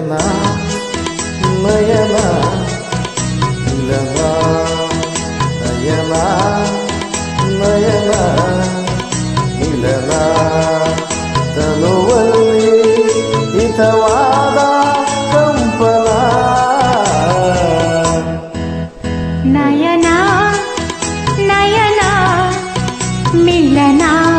నయనా నయనా ఇలనా నయనా నయనా ఇలనా తనువల్లి హితవాద నయనా నయనా మిలనా.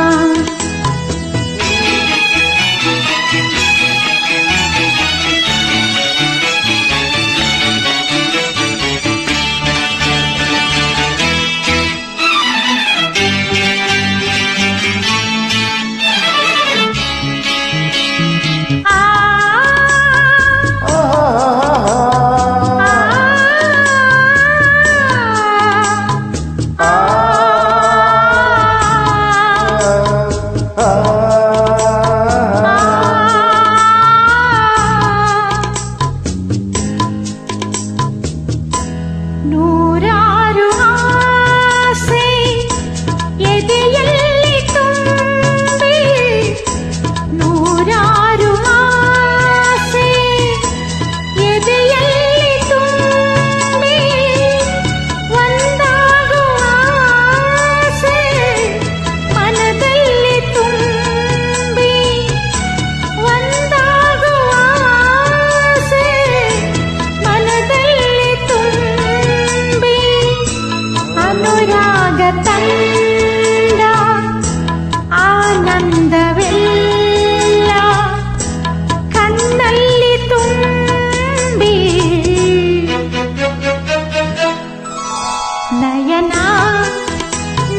మిలనా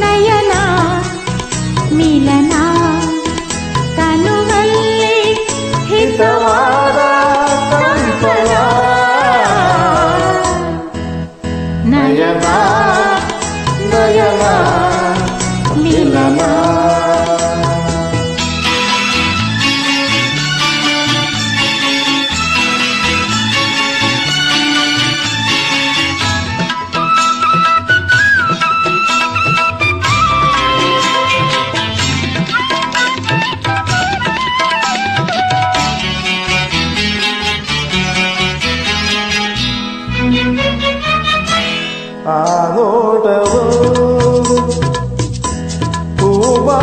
నయనా మిలనా. ആ നോട്ടവും പൂവാ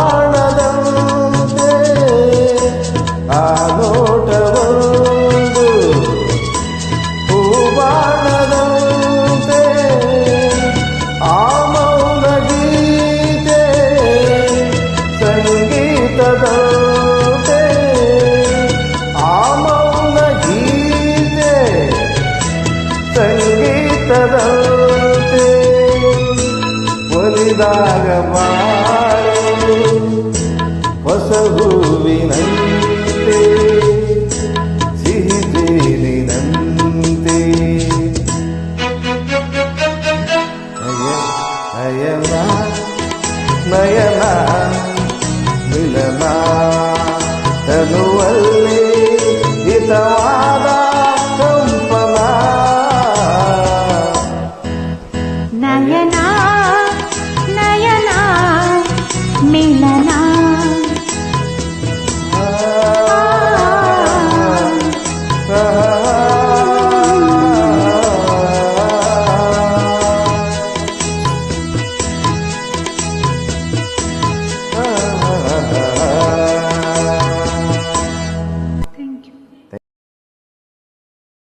ಹೂವಿದಾಗ ಬಾಳು ಹೊಸ ಹೂವಿನಂತೆ ಸಿಹಿ ಜೇನಿನಂತೆ ನಯನ ನಯನ ಮಿಲನ ತನುವಲ್ಲಿ ಹಿತವಾದ ಕಂಪನ ನಯನ 迷茫。